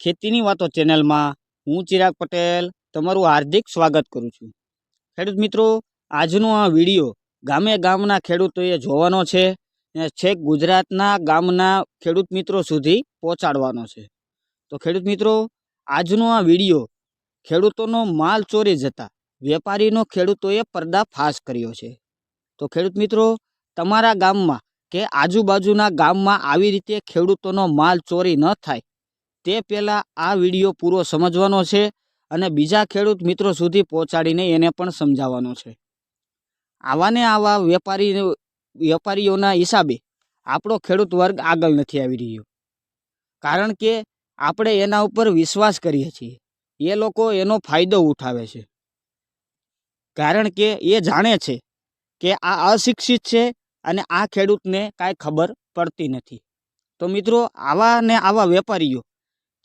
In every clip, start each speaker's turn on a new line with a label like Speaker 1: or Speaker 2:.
Speaker 1: ખેતીની વાતો ચેનલમાં. હું ચિરાગ પટેલ, તમારું હાર્દિક સ્વાગત કરું છું. ખેડૂત મિત્રો, આજનો આ વીડિયો ગામે ગામના ખેડૂતોએ જોવાનો છે છેક ગુજરાતના ગામના ખેડૂત મિત્રો સુધી પહોંચાડવાનો છે. તો ખેડૂત મિત્રો, આજનો આ વીડિયો ખેડૂતોનો માલ ચોરી જતા વેપારીનો ખેડૂતોએ પર્દાફાશ કર્યો છે. તો ખેડૂત મિત્રો, તમારા ગામમાં કે આજુબાજુના ગામમાં આવી રીતે ખેડૂતોનો માલ ચોરી ન થાય તે પહેલાં આ વીડિયો પૂરો સમજવાનો છે અને બીજા ખેડૂત મિત્રો સુધી પહોંચાડીને એને પણ સમજાવવાનો છે. આવાને આવા વેપારી વેપારીઓના હિસાબે આપણો ખેડૂત વર્ગ આગળ નથી આવી રહ્યો. કારણ કે આપણે એના ઉપર વિશ્વાસ કરીએ છીએ. એ લોકો એનો ફાયદો ઉઠાવે છે. કારણ કે એ જાણે છે કે આ અશિક્ષિત છે અને આ ખેડૂતને કાંઈ ખબર પડતી નથી. તો મિત્રો આવા ને આવા વેપારીઓ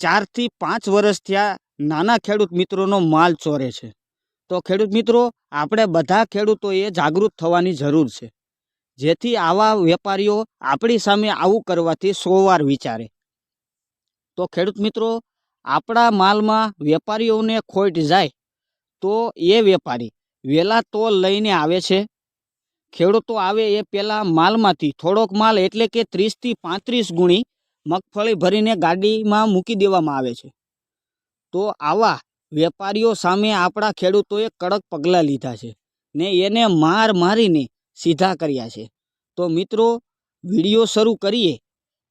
Speaker 1: ચારથી પાંચ વર્ષ થયા નાના ખેડૂત મિત્રોનો માલ ચોરે છે. તો ખેડૂત મિત્રો, આપણે બધા ખેડૂતોએ જાગૃત થવાની જરૂર છે. જેથી આવા વેપારીઓ આપણી સામે આવું કરવાથી સોવાર વિચારે. તો ખેડૂત મિત્રો, આપણા માલમાં વેપારીઓને ખોટ જાય તો એ વેપારી વહેલા તોલ લઈને આવે છે. ખેડૂતો આવે એ પહેલાં માલમાંથી થોડોક માલ એટલે કે ત્રીસથી પાંત્રીસ ગુણી મગફળી ભરીને ગાડીમાં મૂકી દેવામાં આવે છે. તો આવા વેપારીઓ સામે આપણા ખેડૂતોએ કડક પગલાં લીધા છે ને એને માર મારીને સીધા કર્યા છે. તો મિત્રો, વીડિયો શરૂ કરીએ.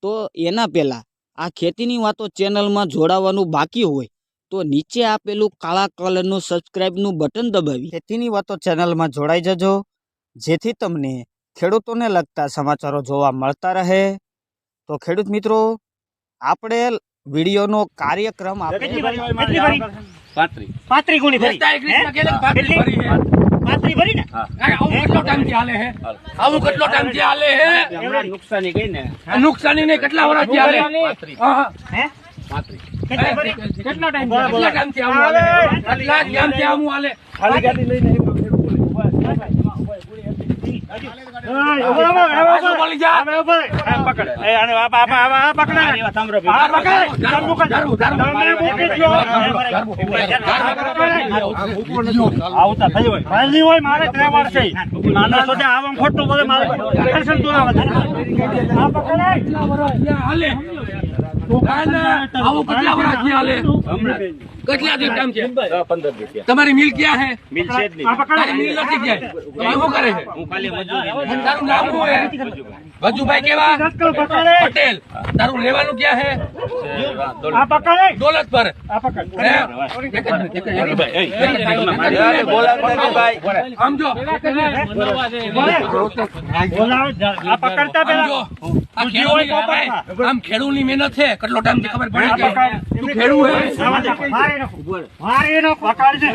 Speaker 1: તો એના પહેલાં, આ ખેતીની વાતો ચેનલમાં જોડાવાનું બાકી હોય, તો નીચે આપેલું કાળા કલરનું સબસ્ક્રાઈબનું બટન દબાવી. ખેતીની વાતો ચેનલમાં જોડાઈ જજો, જેથી તમને ખેડૂતોને લગતા સમાચારો જોવા મળતા રહે. તો ખેડૂત મિત્રો આપણે વિડીયોનો કાર્યક્રમ
Speaker 2: ને
Speaker 3: કેટલો? કેટલો
Speaker 1: નુકસાની ગઈ ને.
Speaker 3: આ નુકસાની ને કેટલા
Speaker 1: પાંત્રીસ.
Speaker 2: કેટલી
Speaker 3: કેટલા ટાઈમ
Speaker 2: ખોટું બોલે, મારે આવે.
Speaker 3: કેટલા વર્ષ કેટલા દિવસ ટાઈમ છે?
Speaker 1: પંદર રૂપિયા
Speaker 3: તમારી મિલ ક્યાં હે
Speaker 1: મિલ છે જ
Speaker 2: નહીં.
Speaker 3: તમારી મિલ નથી ક્યાં તમે શું કરે છે?
Speaker 1: હું ખાલી મજૂરી
Speaker 3: તારું નામ શું હે વજુભાઈ કેવા? પટેલ. તારું લેવાનું ક્યાં હે
Speaker 2: આ પકડે.
Speaker 3: દોલત પર.
Speaker 2: આ પકડ. આ પકડતા પેલા.
Speaker 3: આમ ખેડૂની મહેનત છે. કેટલો ટાઈમ ખબર પડે કે તું ખેડૂ હે.
Speaker 2: મારી નાખો. મારી નાખો. પકડ છે.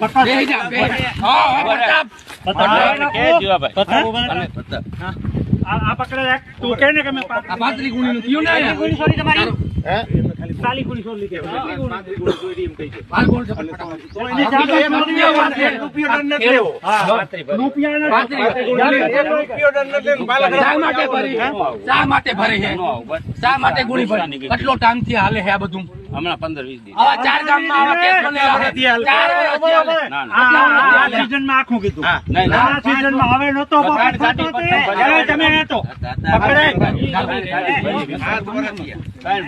Speaker 2: પકડ.
Speaker 3: બેહી જા, બેહી જા. હા, હા, પ્રતાપ.
Speaker 2: મારી નાખો.
Speaker 3: હા?
Speaker 2: આ આ પકડે રાખ. તું કહે ને કે મેં
Speaker 3: આ પાંત્રી ગુણીનું થયું ને અહીંયા?
Speaker 2: ગુણી છોડી તમારી સાલી ગુણી છોડી લીધી.
Speaker 3: બાર ગુણ છે, ફટાફટ.
Speaker 2: તો એની જાતે
Speaker 3: એમ નથી વાત છે. આ ખેડૂ.
Speaker 2: હા. રૂપિયાના
Speaker 3: પાંત્રી. શા માટે ભરી હે? શા માટે ભરી હે? શા માટે ગુણી ભરી? કેટલો ટાઈમથી હાલે હે આ બધું
Speaker 1: હમણાં પંદર વીસ દિવસ
Speaker 3: ચાર ગામમાં આવા કેસ.
Speaker 2: આ- આખું કીધું. આ હવે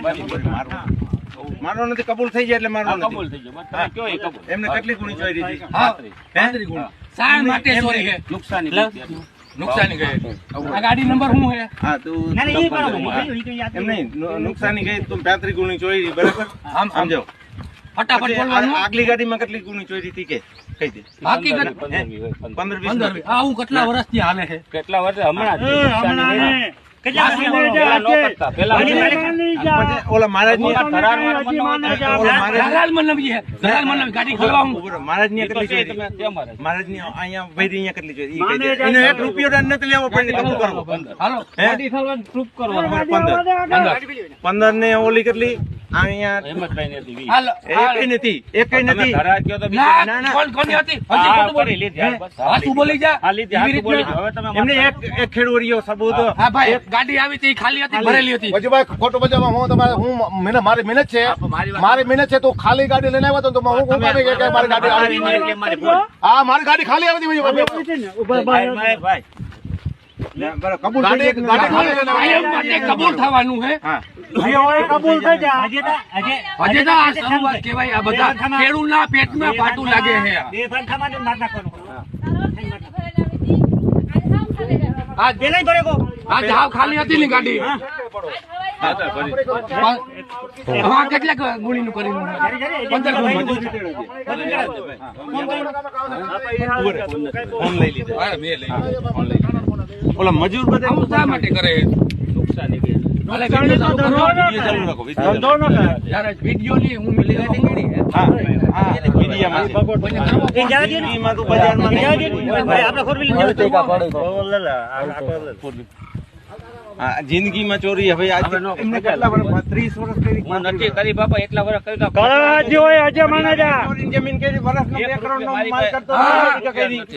Speaker 1: પકડ.
Speaker 4: મારો નથી કબૂલ થઈ જાય એટલે મારો
Speaker 1: કબૂલ થઈ ગયો
Speaker 4: એમને કેટલી ગુણી ચોરી હતી
Speaker 3: હા, પાંત્રી ગુણ. શા માટે ચોરી હે?
Speaker 1: નુકસાની ગઈ.
Speaker 3: નુકસાની ગઈ. આ ગાડી નંબર શું હે
Speaker 4: હા તું
Speaker 2: ના, ના, એ બરાબર. એ તો યાદ
Speaker 4: એમ નહીં નુકસાની ગઈ તું પાંત્રીસ ગુણી ચોરી બરાબર?
Speaker 3: આમ
Speaker 4: સમજો.
Speaker 3: ફટાફટ બોલવાનું.
Speaker 4: આગલી ગાડીમાં કેટલી ગુણી ચોરી હતી કે? કહી દે.
Speaker 3: હકીકત કેટલા વર્ષથી હાલે છે?
Speaker 1: કેટલા વર્ષ? હમણાં
Speaker 4: પંદર. ને ઓલી કેટલી?
Speaker 5: મારી મહેનત છે. મારી મહેનત છે તો ખાલી ગાડી લઈને આવ્યો તો હું હું મારી ગાડી. હા મારી ગાડી ખાલી આવી હતી વજીભાઈ.
Speaker 6: ભાઈ, ભાઈ, ભાઈ.
Speaker 5: કબૂલ ગાડી ગાડી ખાલી લઈને
Speaker 3: કાયમ
Speaker 5: આવ્યો.
Speaker 3: માટે કબૂલ થવાનું હે
Speaker 2: કબૂલ થઈ જા
Speaker 3: હજે તો આ શરૂઆત કહેવાય આ બધા ખેડૂતના પેટમાં પાટું લાગે છે આ.
Speaker 2: બે માર નાખવાનું.
Speaker 3: આ. આ ખાલી હતી ને ગાડી હા કેટલાક પંદર ગુણી
Speaker 4: ફોન લઈ લીધો
Speaker 3: મેં લઈ લીધો.
Speaker 4: ઓલા મજૂર બધા
Speaker 3: આવું શા માટે કરે?
Speaker 6: નુકસાની કે.
Speaker 4: આપડે જિંદગીમાં ચોરી હવે ત્રીસ વર્ષ કરી
Speaker 6: હું નથી કરી બાપા એટલા વર્ષ
Speaker 4: કરી બે માલ કરતો.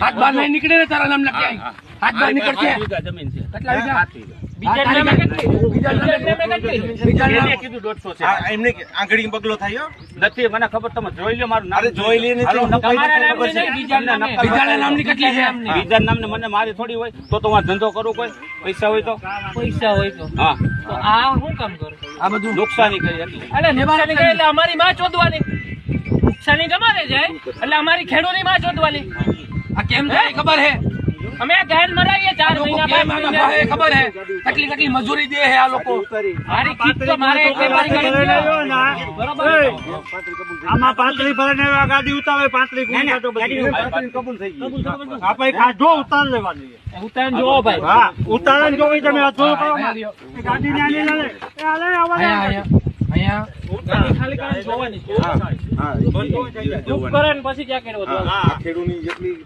Speaker 3: હાથ બાર નહીં નીકળે ને તારા નામ લખી હાથ
Speaker 6: બહાર
Speaker 3: નીકળશે
Speaker 6: જમીન છે.
Speaker 3: કેટલા વીઘા?
Speaker 6: આઠ વીઘા.
Speaker 3: બીજા બીજા નામે કેટલી? બીજા
Speaker 6: એને
Speaker 3: નામે
Speaker 6: કીધું દોઢસો છે.
Speaker 4: આ એમને આંગળી પગલો થયો
Speaker 6: નથી મને ખબર તમે જોઈ લો મારું નામ.
Speaker 4: જોઈ લે નથી.
Speaker 6: હાલો, નકાઈ
Speaker 2: તમારા
Speaker 6: તમને ખબર
Speaker 2: નામની
Speaker 6: છે.
Speaker 2: નહીં, બીજા
Speaker 6: તમને
Speaker 2: નામની.
Speaker 6: નકાઈ
Speaker 3: બીજાના નામની કેટલી છે
Speaker 6: બીજા નામને મને મારી થોડી હોય તો તો ધંધો કરવો કોઈ? પૈસા હોય તો?
Speaker 7: પૈસા હોય તો.
Speaker 6: હા.
Speaker 7: તો આ શું કામ કરું?
Speaker 3: આ બધું
Speaker 6: નુકસાની કરી એટલે
Speaker 7: અમારી માં ચોદવાની. નુકસાની તમારે જાય એટલે અમારી ખેડૂતની માં ચોદવાની.
Speaker 3: આ કેમ થાય ખબર હે?
Speaker 7: અમે આ મરાવીએ ચાર મહિના પાંચ મહિના
Speaker 3: ભાવે ખબર હે? કેટલી કેટલી મજૂરી દે હે આ લોકો.
Speaker 7: મારી કીટ તો મારે એટલે મારી ગાડી. બરોબર.
Speaker 2: આમાં પાંત્રી ભરીને ગાડી ઉતારે પાંત્રી ગુણ કાઢો બધી. આપણે કાઢો ઉતાર લેવાની.
Speaker 7: ઉતારણ જોવો ભાઈ.
Speaker 2: હા ઉતારે ને તમે. એ ગાડી ને આની લે. આલે, આવા
Speaker 7: ખાલી જોવાની.
Speaker 2: થઈ.
Speaker 7: ચૂપ કરે ને પછી ક્યાં કર્યો
Speaker 5: ખેડૂની જેટલી